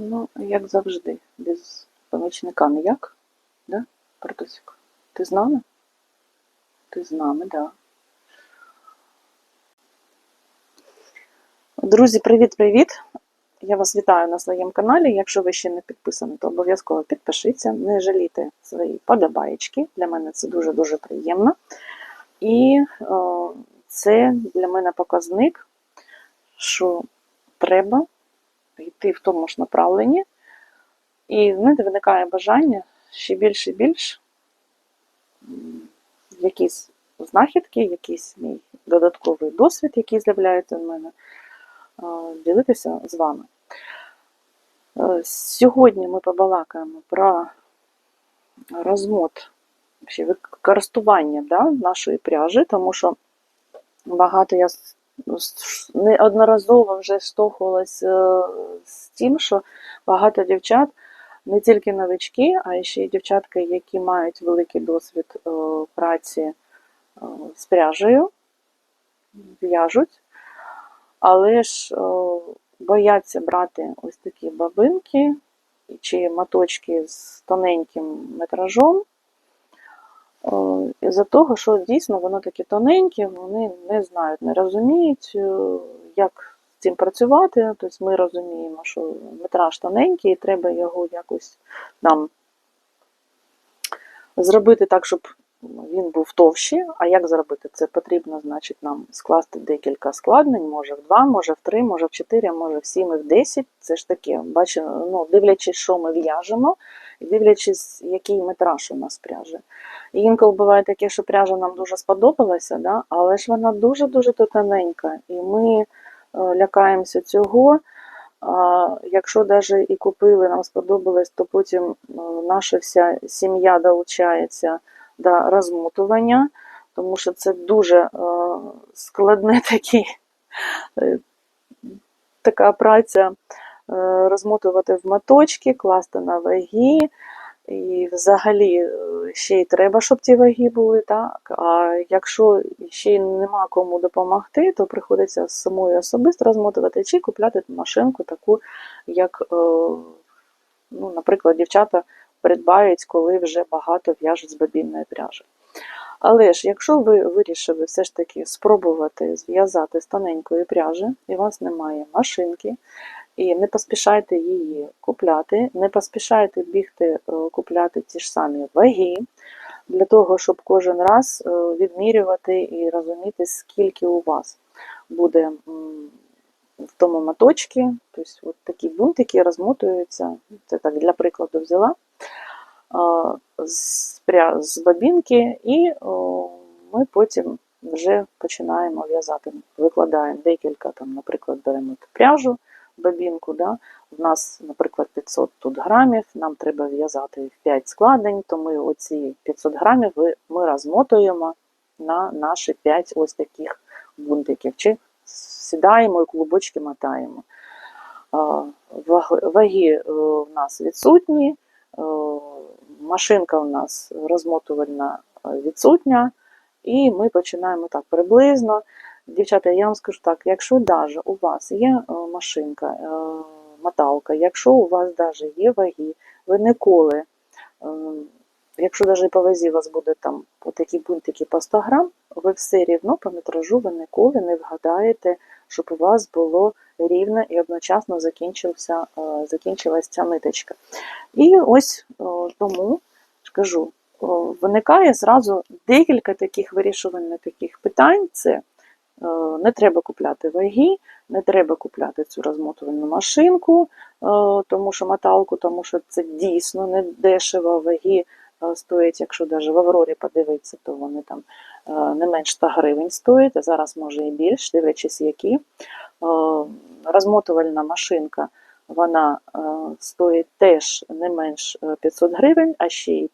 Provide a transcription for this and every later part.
Ну, як завжди, без помічника ніяк, да, Бартусик? Ти з нами? Ти з нами, так. Да. Друзі, привіт-привіт! Я вас вітаю на своєму каналі. Якщо ви ще не підписані, то обов'язково підпишіться, не жалійте свої подобаєчки. Для мене це дуже-дуже приємно. І о, це для мене показник, що треба йти в тому ж направленні. І знаєте, виникає бажання ще більше і більше якісь знахідки, якийсь мій додатковий досвід, який з'являється в мене, ділитися з вами. Е, Сьогодні ми побалакаємо про розмот, ще використання да, нашої пряжі, тому що багато я неодноразово вже штовхувалася з тим, що багато дівчат, не тільки новички, а ще й дівчатки, які мають великий досвід е, праці е, з пряжею, в'яжуть, але ж е, бояться брати ось такі бабинки чи моточки з тоненьким метражом. Е, Із-за того, що дійсно воно таке тоненьке, вони не знають, не розуміють, е, як з цим працювати. Тобто ми розуміємо, що метраж тоненький, і треба його якось нам зробити так, щоб він був товщий. А як зробити? Це потрібно, значить, нам скласти декілька складнень, може в два, може в три, може в чотири, може в сім і в десять. Це ж таке, бачимо, ну, дивлячись, що ми в'яжемо, дивлячись, який метраж у нас пряжі. І інколи буває таке, що пряжа нам дуже сподобалася, да? але ж вона дуже-дуже тоненька, і ми е, лякаємося цього. Якщо навіть і купили, нам сподобалось, то потім е, наша вся сім'я долучається до розмотування, тому що це дуже е, складне такі, така праця розмотувати в моточки, класти на ваги. І взагалі е, ще й треба, щоб ці ваги були, так? А якщо ще й нема кому допомогти, то приходиться самою особисто розмотувати чи купляти машинку таку, як, е, ну, наприклад, дівчата придбають, коли вже багато в'яжуть з бобінної пряжі. Але ж, якщо ви вирішили все ж таки спробувати зв'язати з тоненької пряжі, і у вас немає машинки, і не поспішайте її купляти, не поспішайте бігти е, купляти ті ж самі ваги, для того, щоб кожен раз е, відмірювати і розуміти, скільки у вас буде в тому моточці. Тобто, от такі бунтики розмотуються. Це так для прикладу взяла з, пря- з бобінки, і ми потім вже починаємо в'язати. Викладаємо декілька, там, наприклад, беремо пряжу, бобінку. Да? У нас, наприклад, 500 тут грамів, нам треба в'язати 5 складень, то ми оці 500 грамів ми розмотуємо на наші 5 ось таких бунтиків. Чи сідаємо і клубочки мотаємо. Ваги е, у нас відсутні, е, машинка у нас розмотувальна е, відсутня, і ми починаємо так приблизно. Дівчата, я вам скажу так, якщо даже у вас є е, машинка, е, моталка, якщо у вас даже є ваги, ви ніколи, е, якщо навіть по вазі у вас буде там такі бунтики по 100 грам, ви все рівно по метражу ви ніколи не вгадаєте, щоб у вас було рівно і одночасно закінчився, закінчилась ця ниточка. І ось тому ж кажу, о, виникає зразу декілька таких вирішувальних таких питань. Це не треба купляти ваги, не треба купляти цю розмотувальну машинку, е, тому що моталку, тому що це дійсно не дешево. Ваги е, стоять, якщо навіть в Аврорі подивитися, то вони там е, не менш 100 гривень стоять, а зараз може і більш, дивлячись які. Е, Розмотувальна машинка вона е, стоїть теж не менш е, 500 гривень, а ще й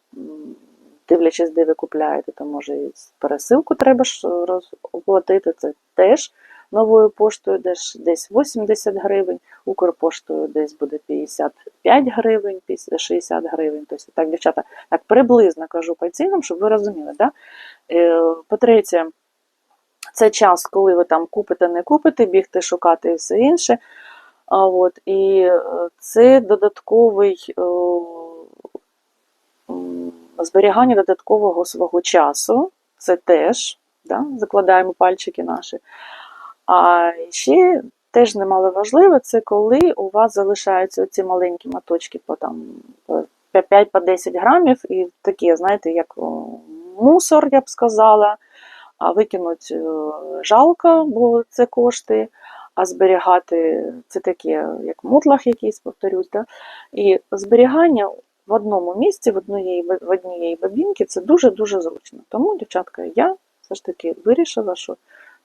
дивлячись, де ви купляєте, то може і пересилку треба ж е, оплатити. Це теж новою поштою десь, десь 80 гривень, Укрпоштою десь буде 55 гривень, 60 гривень. Тобто так, дівчата, так приблизно кажу по цінам, щоб ви розуміли. Да? Е, По-третє, це час, коли ви там купите, не купите, бігти шукати і все інше. А, от, і е, це додатковий зберігання додаткового свого часу. Це теж да, закладаємо пальчики наші. А ще теж немало важливо, це коли у вас залишаються ці маленькі моточки по там 5-10 грамів, і такі, знаєте, як мусор, я б сказала, а викинуть е, жалко, бо це кошти, а зберігати це таке, як мутлах якийсь, повторюсь. Да? І зберігання в одному місці, в однієї, бабінки, це дуже-дуже зручно. Тому, дівчатка, я все ж таки вирішила, що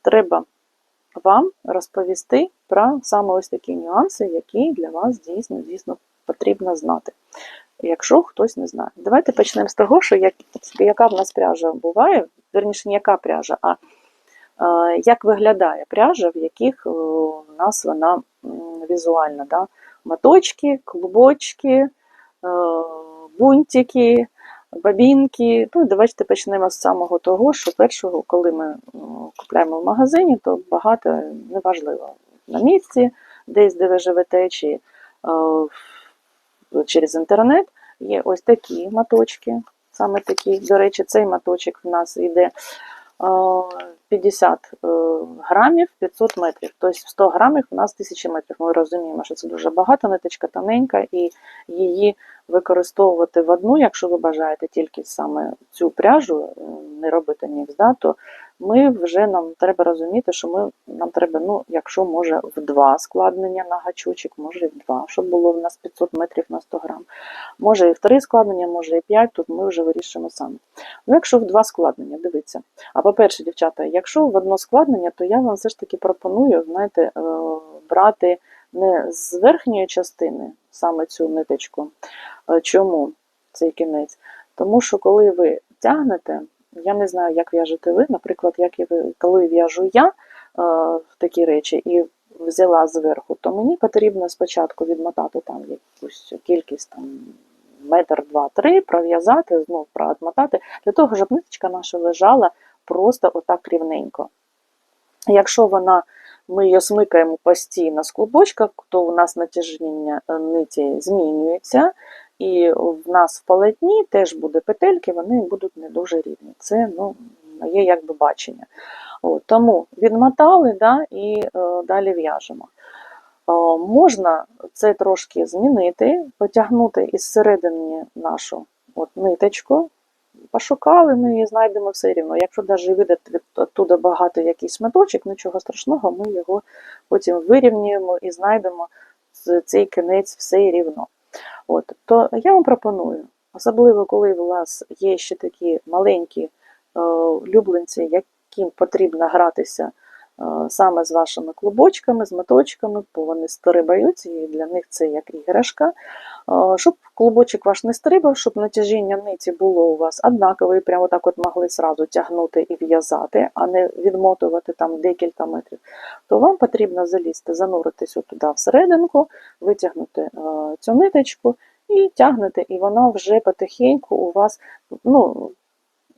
треба вам розповісти про саме ось такі нюанси, які для вас дійсно, дійсно потрібно знати. Якщо хтось не знає. Давайте почнемо з того, що як, яка в нас пряжа буває, верніше, не яка пряжа, а е, як виглядає пряжа, в яких е, у нас вона візуальна. Да? Моточки, клубочки, бунтики, бабінки. Ну, давайте почнемо з самого того, що першого, коли ми м, купляємо в магазині, то багато неважливо на місці, десь де ви живете, чи е, через інтернет. Є ось такі моточки. Саме такі. До речі, цей моточок в нас йде е, 50 е, грамів 500 метрів. Тобто 100 грамів у нас 1000 метрів. Ми розуміємо, що це дуже багато, ниточка тоненька, і її використовувати в одну, якщо ви бажаєте тільки саме цю пряжу, е, не робити нікс, да, то ми вже нам треба розуміти, що ми, нам треба, ну, якщо може, в два складнення на гачочок, може і в два, щоб було в нас 500 метрів на 100 грам. Може і в три складнення, може і п'ять, тут ми вже вирішимо самі. Ну, якщо в два складнення, дивіться. А по-перше, дівчата, якщо в одно складнення, то я вам все ж таки пропоную, знаєте, е, брати не з верхньої частини саме цю ниточку. Е, Чому цей кінець? Тому що коли ви тягнете, я не знаю, як в'яжете ви, наприклад, як ви, коли в'яжу я е, такі речі і взяла зверху, то мені потрібно спочатку відмотати там якусь кількість там метр, два, три, пров'язати, знов промотати, для того, щоб ниточка наша лежала просто отак рівненько. Якщо вона, ми її смикаємо постійно з клубочка, то у нас натяжіння е, ниті змінюється, і в нас в полотні теж буде петельки, вони будуть не дуже рівні. Це ну, моє якби бачення. От, тому відмотали да, і е, далі в'яжемо. Е, можна це трошки змінити, потягнути із середини нашу от, ниточку, пошукали, ми її знайдемо все рівно. Якщо навіть вийде оттуда багато якийсь меточок, нічого страшного, ми його потім вирівнюємо і знайдемо цей кінець все рівно. От, то я вам пропоную, особливо коли у вас є ще такі маленькі е, улюбленці, яким потрібно гратися саме з вашими клубочками, з моточками, бо вони стрибають, і для них це як іграшка. Щоб клубочок ваш не стрибав, щоб натяжіння ниті було у вас однакове, і прямо так от могли зразу тягнути і в'язати, а не відмотувати там декілька метрів, то вам потрібно залізти, зануритися туди всерединку, витягнути цю ниточку і тягнете, і вона вже потихеньку у вас, ну,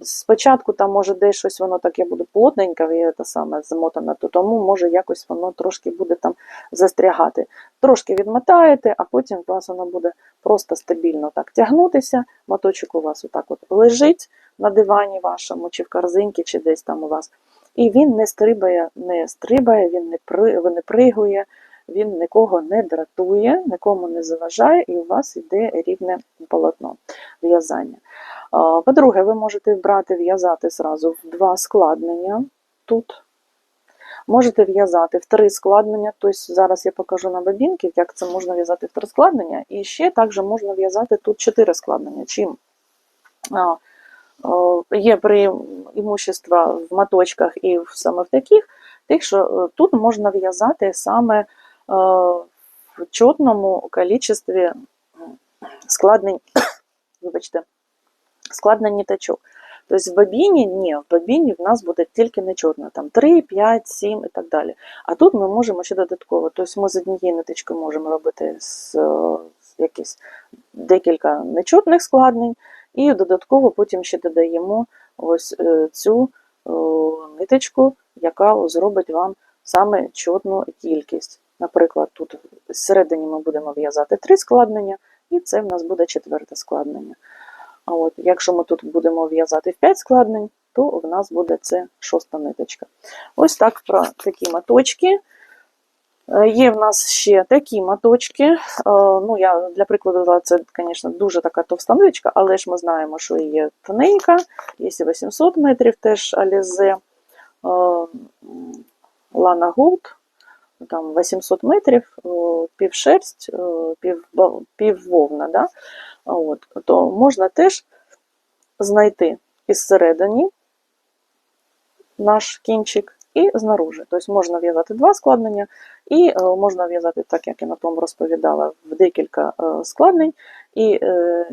спочатку там може десь щось воно таке буде плотненьке, те саме замотане, то тому може якось воно трошки буде там застрягати. Трошки відмотаєте, а потім у вас воно буде просто стабільно так тягнутися. Моточок у вас отак от лежить на дивані вашому, чи в корзинці, чи десь там у вас. І він не стрибає, не стрибає, він не при, не пригує, він нікого не дратує, нікому не заважає, і у вас йде рівне полотно в'язання. По-друге, ви можете брати в'язати зразу в два складнення тут. Можете в'язати в три складнення, тобто зараз я покажу на бобінки, як це можна в'язати в три складнення, і ще також можна в'язати тут чотири складнення. Чим? Є преимущества в моточках і в, саме в таких, тих, що е, тут можна в'язати саме в чотному кількості складнень, вибачте, складнень ниточок. Тобто в бобіні ні, в бобіні в нас буде тільки нечотно, там 3, 5, 7 і так далі. А тут ми можемо ще додатково. Тобто ми з однієї ниточки можемо робити з, з якісь декілька нечотних складнень, і додатково потім ще додаємо ось е, цю е, ниточку, яка зробить вам саме чотну кількість. Наприклад, тут всередині ми будемо в'язати три складнення, і це в нас буде четверте складнення. А от якщо ми тут будемо в'язати в 5 складнень, то в нас буде це шоста ниточка. Ось так про такі моточки. Е, Є в нас ще такі моточки. Е, Ну, я для прикладу це, звісно, дуже така товста ниточка, але ж ми знаємо, що є тоненька, є 800 метрів теж Alize. Е, Lana Gold, там 800 метрів, е, півшерсть, е, пів, піввовна, да? От, то можна теж знайти із середини наш кінчик і знаружи. Тобто можна в'язати два складнення, і е, можна в'язати, так як я на тому розповідала, в декілька е, складнень. І е,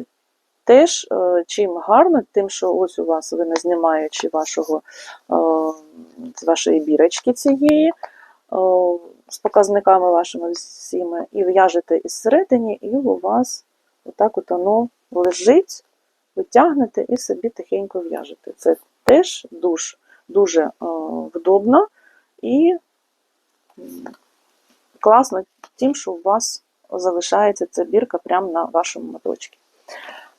теж чим гарно, тим, що ось у вас ви не знімаючи вашого, вашої бірочки цієї. З показниками вашими всіми, і в'яжете із середини, і у вас отак от воно лежить, ви тягнете і собі тихенько в'яжете. Це теж дуже, дуже е, вдобно і класно тим, що у вас залишається ця бірка прямо на вашому моточці.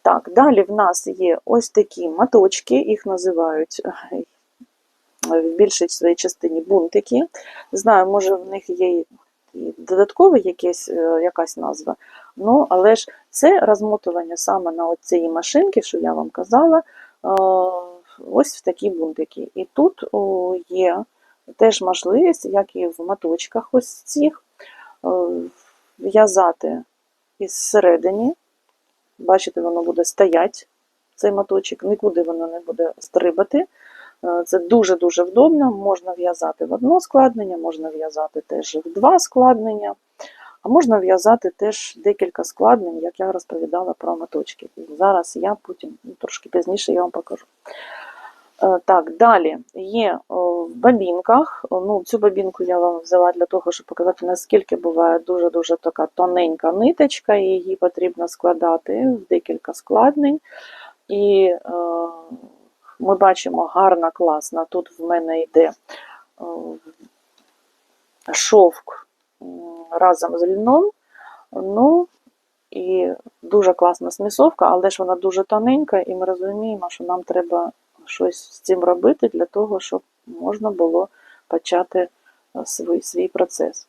Так, далі в нас є ось такі моточки, їх називають в більшій своїй частині бунтики. Знаю, може в них є додаткове якесь, е, якась назва, ну, але ж це розмотування саме на цієї машинки, що я вам казала, е, ось в такі бунтики. І тут є теж можливість, як і в моточках ось цих, е, в'язати із середині. Бачите, воно буде стояти, цей моточок, нікуди воно не буде стрибати. Е, Це дуже-дуже вдобно. Можна в'язати в одно складнення, можна в'язати теж в два складнення, а можна в'язати теж декілька складнень, як я розповідала про моточки. Зараз я потім, ну, трошки пізніше я вам покажу. Е, Так, далі є в бабінках. Ну, цю бабінку я вам взяла для того, щоб показати, наскільки буває дуже-дуже така тоненька ниточка, і її потрібно складати в декілька складнень. І е, ми бачимо гарна, класна. Тут в мене йде е, шовк разом з льном. Ну, і дуже класна смісовка, але ж вона дуже тоненька, і ми розуміємо, що нам треба щось з цим робити для того, щоб можна було почати е, свій, свій процес.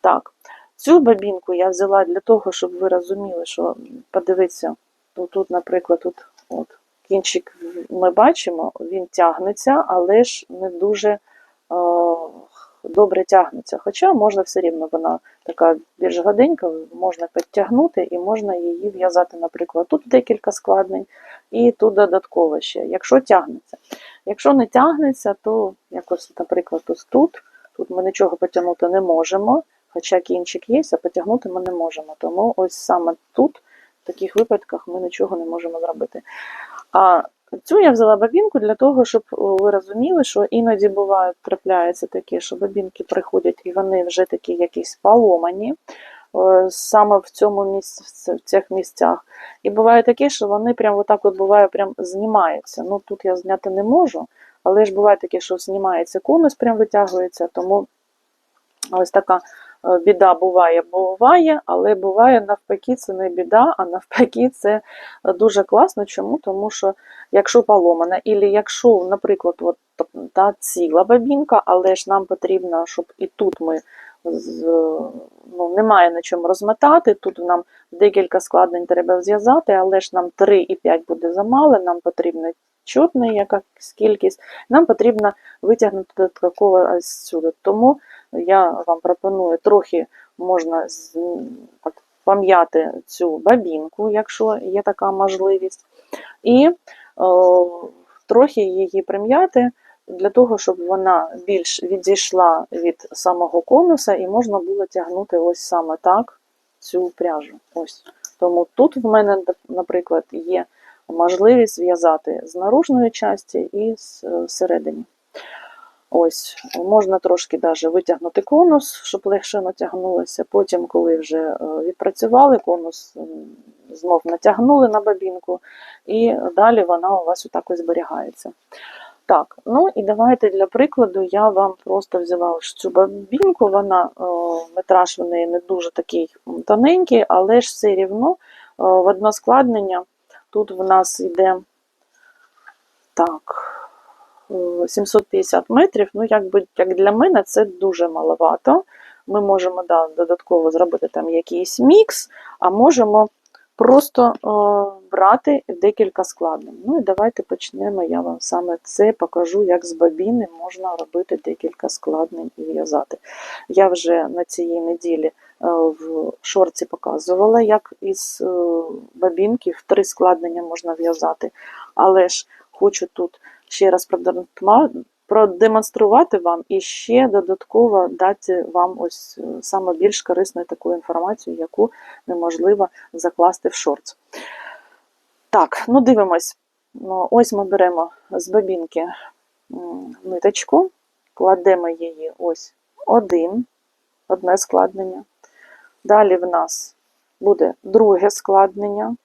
Так, цю бабінку я взяла для того, щоб ви розуміли, що подивіться, тут, тут наприклад, тут от, кінчик ми бачимо, він тягнеться, але ж не дуже е, добре тягнеться. Хоча можна все рівно, вона така більш гладенька, можна підтягнути і можна її в'язати, наприклад, тут декілька складнень, і тут додатково ще, якщо тягнеться. Якщо не тягнеться, то якось, наприклад, ось тут, тут ми нічого потягнути не можемо, хоча кінчик є, а потягнути ми не можемо. Тому ось саме тут, в таких випадках, ми нічого не можемо зробити. А цю я взяла бабінку для того, щоб ви розуміли, що іноді бувають, трапляється таке, що бабінки приходять і вони вже такі якісь поломані саме в цьому місці, в цих місцях. І буває таке, що вони прям отак от буває, прям знімаються. Ну тут я зняти не можу, але ж буває таке, що знімається конус, прям витягується, тому ось така біда буває, буває, але буває навпаки, це не біда, а навпаки, це е, дуже класно. Чому? Тому що якщо поломана, і якщо, наприклад, от, та ціла бабінка, але ж нам потрібно, щоб і тут ми з, ну, немає на чому розмотати. Тут нам декілька складень треба зв'язати, але ж нам 3 і 5 буде замало, нам потрібна чутна якась кількість, нам потрібно витягнути додатково сюди. Тому я вам пропоную трохи можна так, пом'яти цю бабінку, якщо є така можливість, і о, трохи її прим'яти для того, щоб вона більш відійшла від самого конуса і можна було тягнути ось саме так цю пряжу. Ось. Тому тут в мене, наприклад, є можливість зв'язати з наружної часті і з е, середини. Ось, можна трошки даже витягнути конус, щоб легше натягнулося. Потім, коли вже е, відпрацювали, конус знов натягнули на бабінку, і далі вона у вас отак ось зберігається. Так, ну і давайте для прикладу я вам просто взяла ось цю бабінку, вона о, метраж в неї не дуже такий тоненький, але ж все рівно о, в одно складнення. Тут в нас йде так, е, 750 метрів. Ну, якби як для мене це дуже маловато. Ми можемо да, додатково зробити там якийсь мікс, а можемо просто е, брати декілька складень. Ну і давайте почнемо. Я вам саме це покажу, як з бабіни можна робити декілька складнень і в'язати. Я вже на цій неділі е, в шорці показувала, як із е, бабінки в три складнення можна в'язати. Але ж хочу тут ще раз продемонструвати вам і ще додатково дати вам ось е, саме більш корисну таку інформацію, яку неможливо закласти в шорт. Так, ну дивимось. Ну, Ось ми беремо з бабінки ниточку, кладемо її ось один, одне складнення. Далі в нас буде друге складнення.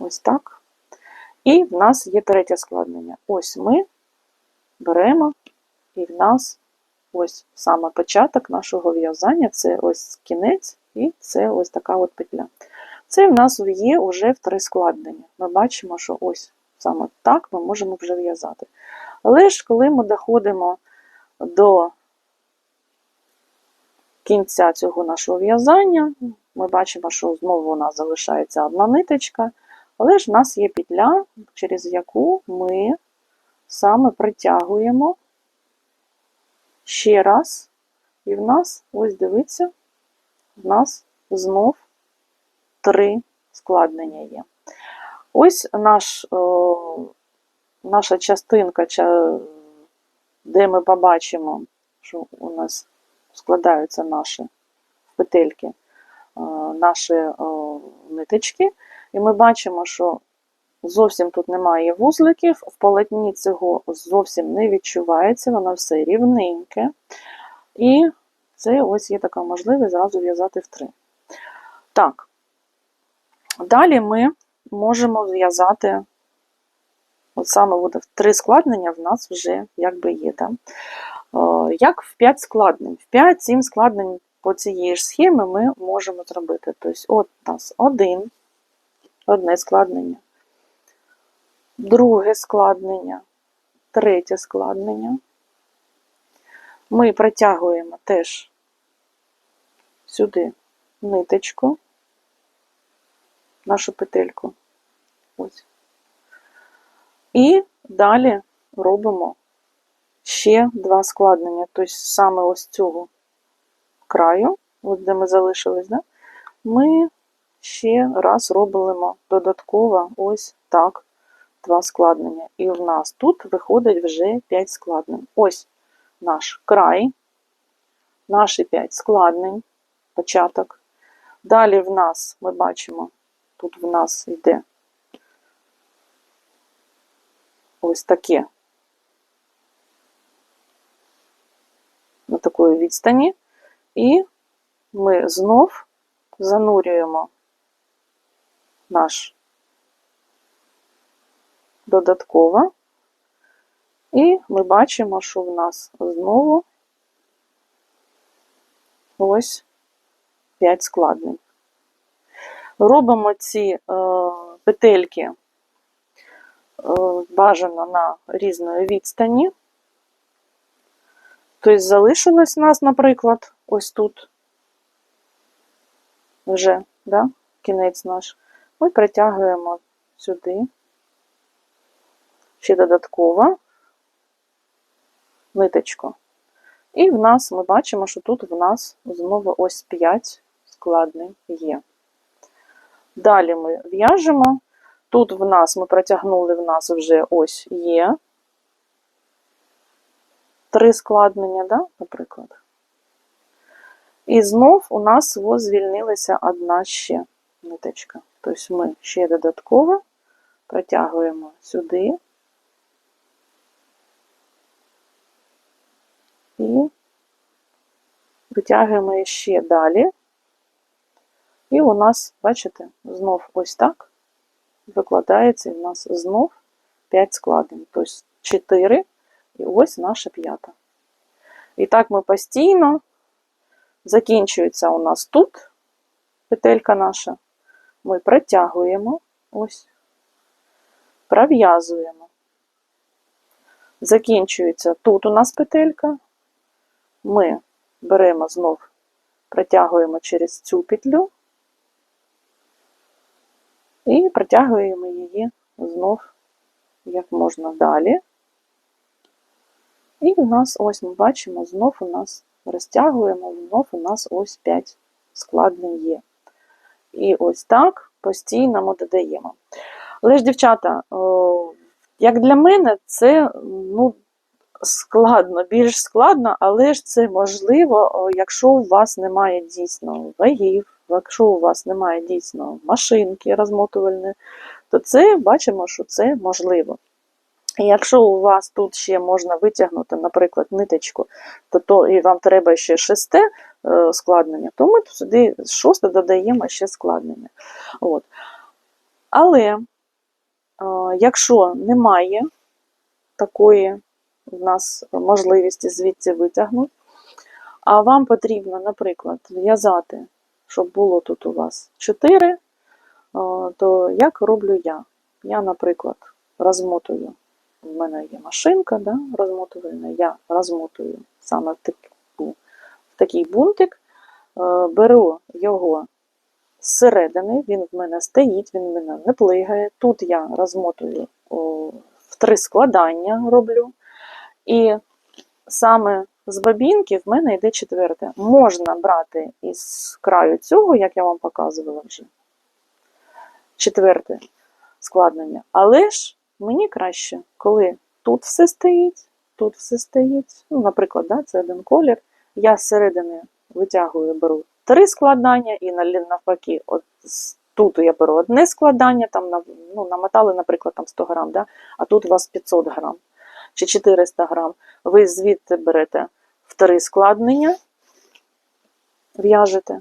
Ось так. І в нас є третє складнення. Ось ми беремо, і в нас ось саме початок нашого в'язання це ось кінець, і це ось така от петля. Це в нас є вже в три складнення. Ми бачимо, що ось саме так ми можемо вже в'язати. Але ж коли ми доходимо до кінця цього нашого в'язання, ми бачимо, що знову у нас залишається одна ниточка. Але ж в нас є петля, через яку ми саме притягуємо ще раз, і в нас, ось дивіться, в нас знов три складнення є. Ось наш, о, наша частинка, де ми побачимо, що у нас складаються наші петельки, е, наші о, ниточки. І ми бачимо, що зовсім тут немає вузликів, в полотні цього зовсім не відчувається, воно все рівненьке. І це ось є така можливість зразу в'язати в три. Так, далі ми можемо зв'язати, от саме буде три складнення в нас вже якби є. Да? Е, Як в 5 складнень. В 5-7 складнень по цієї ж схемі ми можемо зробити. Тобто, от у нас один одне складнення, друге складнення, третє складнення. Ми протягуємо теж сюди ниточку, нашу петельку. Ось. І далі робимо ще два складнення. Тобто саме ось цього краю, от де ми залишились, да? ми ще раз робимо додатково ось так два складнення. І в нас тут виходить вже 5 складнень. Ось наш край, наші 5 складнень, початок. Далі в нас, ми бачимо, тут в нас йде ось таке на такої відстані, і ми знов занурюємо наш додатково, і ми бачимо, що в нас знову ось 5 складнень. Робимо ці е, петельки е, бажано на різної відстані. Тобто залишилось у нас, наприклад, ось тут вже, да, кінець наш. Ми притягуємо сюди, ще додатково ниточку. І в нас ми бачимо, що тут в нас знову ось 5 складень є. Далі ми в'яжемо. Тут в нас ми протягнули, в нас вже ось є три складнення, да, наприклад. І знов у нас звільнилася одна ще ниточка. Тобто ми ще додатково протягуємо сюди і витягуємо ще далі. І у нас, бачите, знов ось так викладається в нас знов 5 складень. Тобто 4 і ось наша п'ята. І так ми постійно закінчується у нас тут петелька наша. Ми протягуємо, ось, пров'язуємо. Закінчується тут у нас петелька. Ми беремо знов, протягуємо через цю петлю і протягуємо її знов як можна далі. І у нас, ось ми бачимо, знов у нас розтягуємо, знов у нас ось 5 складень є. І ось так постійно ми додаємо. Але ж, дівчата, як для мене, це ну, складно, більш складно, але ж це можливо, якщо у вас немає дійсно вагів, якщо у вас немає дійсно машинки розмотувальної, то це бачимо, що це можливо. І якщо у вас тут ще можна витягнути, наприклад, ниточку, то, то і вам треба ще шесте складнення, то ми сюди шосте додаємо ще складнення. От. Але е, якщо немає такої в нас можливості звідси витягнути, а вам потрібно, наприклад, в'язати, щоб було тут у вас 4, е, то як роблю я? Я, наприклад, розмотую. У мене є машинка да, розмотувальна, я розмотую саме в, в такий бунтик, е, беру його зсередини, він в мене стоїть, він в мене не плигає. Тут я розмотую в три складання роблю. І саме з бабінки в мене йде четверте. Можна брати із краю цього, як я вам показувала вже. Четверте складнення. Але ж мені краще, коли тут все стоїть, тут все стоїть. Ну, наприклад, да, це один колір. Я зсередини витягую, беру три складання, і навпаки, от тут я беру одне складання, там ну, намотали, наприклад, там 100 грам, да? а тут у вас 500 грам чи 400 грам. Ви звідти берете три складнення, в'яжете.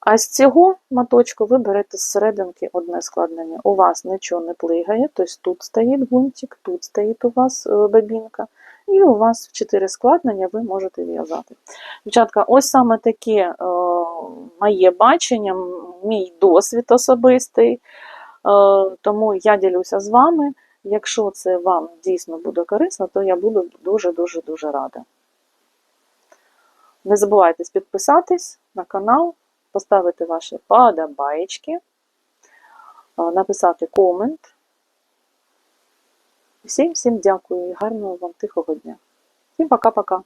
А з цього моточку ви берете з серединки одне складнення. У вас нічого не плигає, тобто тут стоїть гунтик, тут стоїть у вас е, бабінка, і у вас в 4 складнення ви можете в'язати. Дівчатка, ось саме таке е, моє бачення, мій досвід особистий. Е, тому я ділюся з вами. Якщо це вам дійсно буде корисно, то я буду дуже-дуже дуже рада. Не забувайте підписатись на канал, поставити ваші подобаєчки, е, написати комент. Всім всім дякую і гарного вам тихого дня. Всім пока-пока.